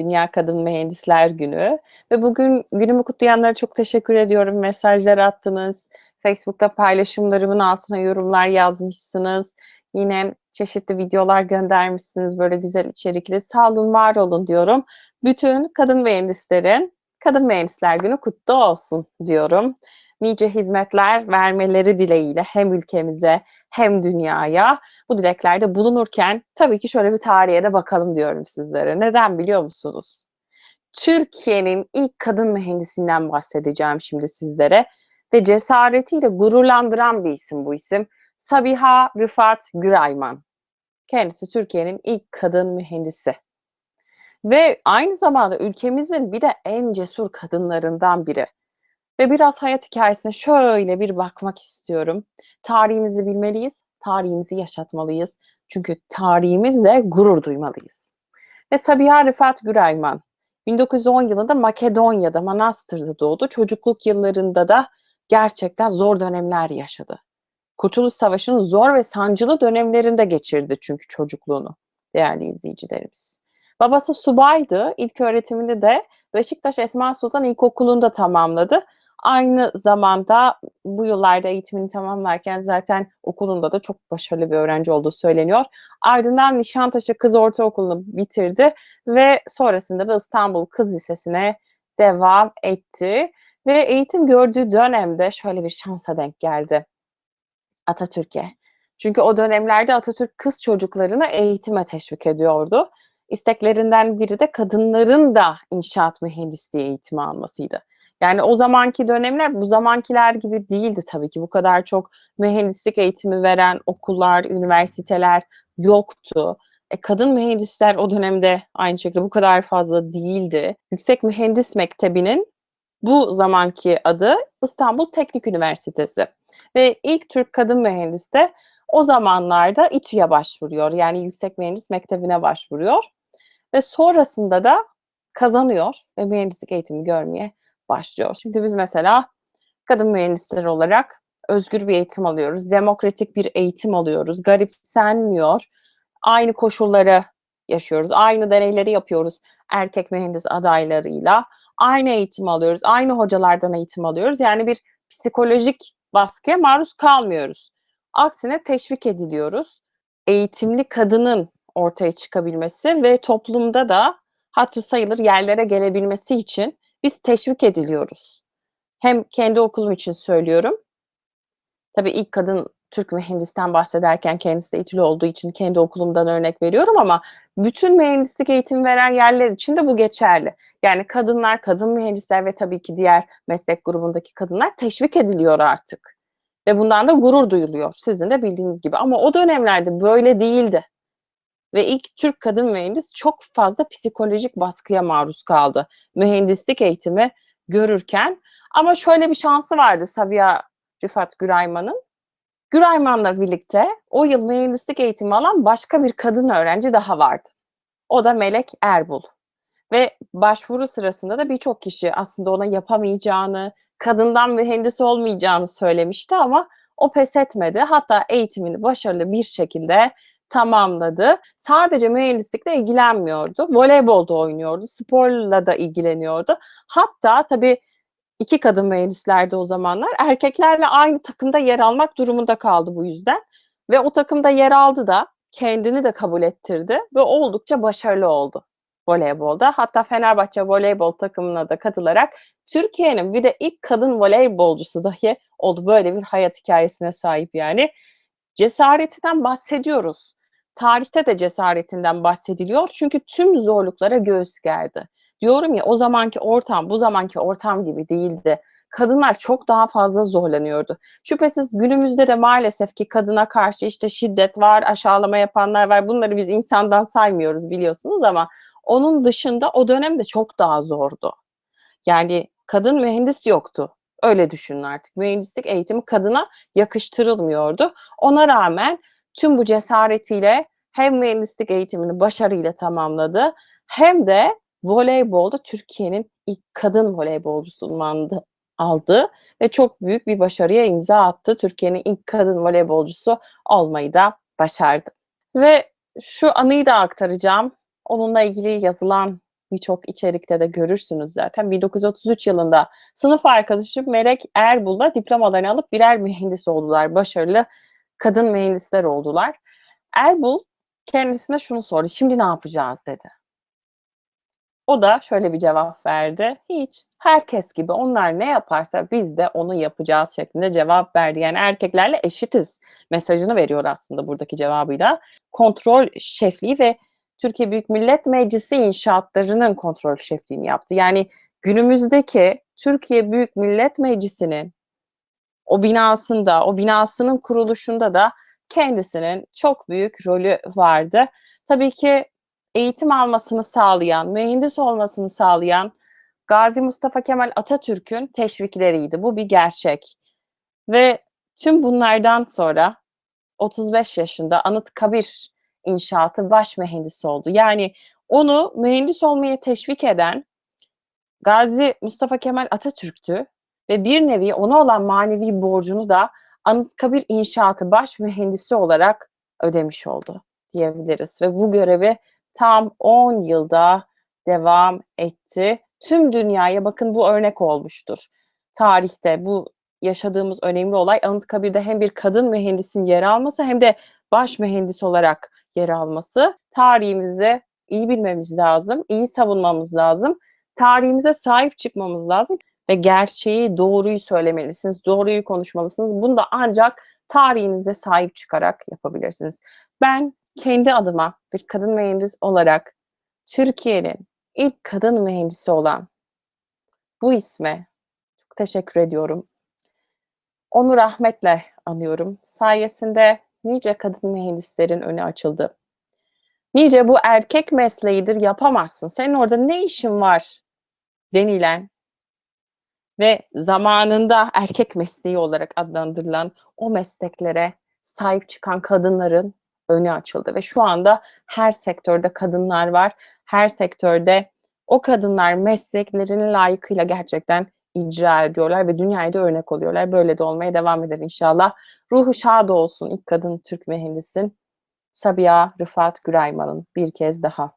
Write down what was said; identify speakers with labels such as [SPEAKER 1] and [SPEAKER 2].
[SPEAKER 1] Dünya Kadın Mühendisler Günü ve bugün günümü kutlayanlara çok teşekkür ediyorum. Mesajlar attınız. Facebook'ta paylaşımlarımın altına yorumlar yazmışsınız. Yine çeşitli videolar göndermişsiniz böyle güzel içerikli. Sağ olun, var olun diyorum. Bütün kadın mühendislerin Kadın Mühendisler Günü kutlu olsun diyorum. Nice hizmetler vermeleri dileğiyle hem ülkemize hem dünyaya bu dileklerde bulunurken tabii ki şöyle bir tarihe de bakalım diyorum sizlere. Neden biliyor musunuz? Türkiye'nin ilk kadın mühendisinden bahsedeceğim şimdi sizlere ve cesaretiyle gururlandıran bir isim bu isim. Sabiha Rıfat Gürayman. Kendisi Türkiye'nin ilk kadın mühendisi. Ve aynı zamanda ülkemizin bir de en cesur kadınlarından biri. Ve biraz hayat hikayesine şöyle bir bakmak istiyorum. Tarihimizi bilmeliyiz, tarihimizi yaşatmalıyız. Çünkü tarihimizle gurur duymalıyız. Ve Sabiha Rıfat Gürayman 1910 yılında Makedonya'da, Manastır'da doğdu. Çocukluk yıllarında da gerçekten zor dönemler yaşadı. Kurtuluş Savaşı'nın zor ve sancılı dönemlerinde geçirdi çünkü çocukluğunu değerli izleyicilerimiz. Babası subaydı. İlk öğretimini de Beşiktaş Esma Sultan İlkokulu'nda tamamladı. Aynı zamanda bu yıllarda eğitimini tamamlarken zaten okulunda da çok başarılı bir öğrenci olduğu söyleniyor. Ardından Nişantaşı Kız Ortaokulu'nu bitirdi ve sonrasında da İstanbul Kız Lisesi'ne devam etti. Ve eğitim gördüğü dönemde şöyle bir şansa denk geldi. Atatürk'e. Çünkü o dönemlerde Atatürk kız çocuklarını eğitime teşvik ediyordu. İsteklerinden biri de kadınların da inşaat mühendisliği eğitimi almasıydı. Yani o zamanki dönemler bu zamankiler gibi değildi tabii ki. Bu kadar çok mühendislik eğitimi veren okullar, üniversiteler yoktu. E, kadın mühendisler o dönemde aynı şekilde bu kadar fazla değildi. Yüksek Mühendis Mektebi'nin bu zamanki adı İstanbul Teknik Üniversitesi. Ve ilk Türk kadın mühendis de o zamanlarda İTÜ'ye başvuruyor. Yani Yüksek Mühendis Mektebi'ne başvuruyor. Ve sonrasında da kazanıyor ve mühendislik eğitimi görmeye başlıyor. Şimdi biz mesela kadın mühendisler olarak özgür bir eğitim alıyoruz. Demokratik bir eğitim alıyoruz. Garipsenmiyor. Aynı koşulları yaşıyoruz. Aynı deneyleri yapıyoruz erkek mühendis adaylarıyla. Aynı eğitim alıyoruz. Aynı hocalardan eğitim alıyoruz. Yani bir psikolojik baskıya maruz kalmıyoruz. Aksine teşvik ediliyoruz. Eğitimli kadının ortaya çıkabilmesi ve toplumda da hatırı sayılır yerlere gelebilmesi için biz teşvik ediliyoruz. Hem kendi okulum için söylüyorum. Tabii ilk kadın Türk mühendisten bahsederken kendisi de İTÜ'lü olduğu için kendi okulumdan örnek veriyorum ama bütün mühendislik eğitim veren yerler için de bu geçerli. Yani kadınlar, kadın mühendisler ve tabii ki diğer meslek grubundaki kadınlar teşvik ediliyor artık. Ve bundan da gurur duyuluyor. Sizin de bildiğiniz gibi. Ama o dönemlerde böyle değildi. Ve ilk Türk kadın mühendis çok fazla psikolojik baskıya maruz kaldı. Mühendislik eğitimi görürken. Ama şöyle bir şansı vardı Sabiha Rıfat Gürayman'ın. Gürayman'la birlikte o yıl mühendislik eğitimi alan başka bir kadın öğrenci daha vardı. O da Melek Erbul. Ve başvuru sırasında da birçok kişi aslında ona yapamayacağını, kadından mühendis olmayacağını söylemişti ama o pes etmedi. Hatta eğitimini başarılı bir şekilde tamamladı. Sadece mühendislikle ilgilenmiyordu. Voleybolda oynuyordu. Sporla da ilgileniyordu. Hatta tabii iki kadın mühendislerdi o zamanlar. Erkeklerle aynı takımda yer almak durumunda kaldı bu yüzden. Ve o takımda yer aldı da kendini de kabul ettirdi ve oldukça başarılı oldu voleybolda. Hatta Fenerbahçe voleybol takımına da katılarak Türkiye'nin bir de ilk kadın voleybolcusu dahi oldu. Böyle bir hayat hikayesine sahip yani. Cesaretinden bahsediyoruz. Tarihte de cesaretinden bahsediliyor. Çünkü tüm zorluklara göğüs gerdi. Diyorum ya o zamanki ortam bu zamanki ortam gibi değildi. Kadınlar çok daha fazla zorlanıyordu. Şüphesiz günümüzde de maalesef ki kadına karşı işte şiddet var, aşağılama yapanlar var. Bunları biz insandan saymıyoruz biliyorsunuz ama onun dışında o dönemde çok daha zordu. Yani kadın mühendis yoktu. Öyle düşünün artık. Mühendislik eğitimi kadına yakıştırılmıyordu. Ona rağmen tüm bu cesaretiyle hem mühendislik eğitimini başarıyla tamamladı hem de voleybolda Türkiye'nin ilk kadın voleybolcusu unvanını aldı ve çok büyük bir başarıya imza attı. Türkiye'nin ilk kadın voleybolcusu olmayı da başardı. Ve şu anıyı da aktaracağım. Onunla ilgili yazılan birçok içerikte de görürsünüz zaten. 1933 yılında sınıf arkadaşım Melek Erbul'la diplomalarını alıp birer mühendis oldular. Başarılı kadın mühendisler oldular. Erbul kendisine şunu sordu. Şimdi ne yapacağız dedi. O da şöyle bir cevap verdi. Hiç. Herkes gibi onlar ne yaparsa biz de onu yapacağız şeklinde cevap verdi. Yani erkeklerle eşitiz mesajını veriyor aslında buradaki cevabıyla. Kontrol şefliği ve Türkiye Büyük Millet Meclisi inşaatlarının kontrol şefliğini yaptı. Yani günümüzdeki Türkiye Büyük Millet Meclisi'nin o binasında, o binasının kuruluşunda da kendisinin çok büyük rolü vardı. Tabii ki eğitim almasını sağlayan, mühendis olmasını sağlayan Gazi Mustafa Kemal Atatürk'ün teşvikleriydi. Bu bir gerçek. Ve tüm bunlardan sonra 35 yaşında Anıtkabir inşaatı baş mühendisi oldu. Yani onu mühendis olmaya teşvik eden Gazi Mustafa Kemal Atatürk'tü ve bir nevi ona olan manevi borcunu da Anıtkabir inşaatı baş mühendisi olarak ödemiş oldu diyebiliriz. Ve bu görevi tam 10 yılda devam etti. Tüm dünyaya bakın bu örnek olmuştur. Tarihte bu yaşadığımız önemli olay Anıtkabir'de hem bir kadın mühendisin yer alması hem de baş mühendis olarak yer alması. Tarihimizi iyi bilmemiz lazım, iyi savunmamız lazım. Tarihimize sahip çıkmamız lazım ve gerçeği, doğruyu söylemelisiniz, doğruyu konuşmalısınız. Bunu da ancak tarihinize sahip çıkarak yapabilirsiniz. Ben kendi adıma bir kadın mühendis olarak Türkiye'nin ilk kadın mühendisi olan bu isme teşekkür ediyorum. Onu rahmetle anıyorum. Sayesinde nice kadın mühendislerin önü açıldı. Nice bu erkek mesleğidir yapamazsın. Senin orada ne işin var denilen ve zamanında erkek mesleği olarak adlandırılan o mesleklere sahip çıkan kadınların önü açıldı ve şu anda her sektörde kadınlar var. Her sektörde o kadınlar mesleklerini layıkıyla gerçekten icra ediyorlar ve dünyaya örnek oluyorlar. Böyle de olmaya devam eder inşallah. Ruhu şad olsun ilk kadın Türk mühendisin Sabiha Rıfat Gürayman'ın bir kez daha.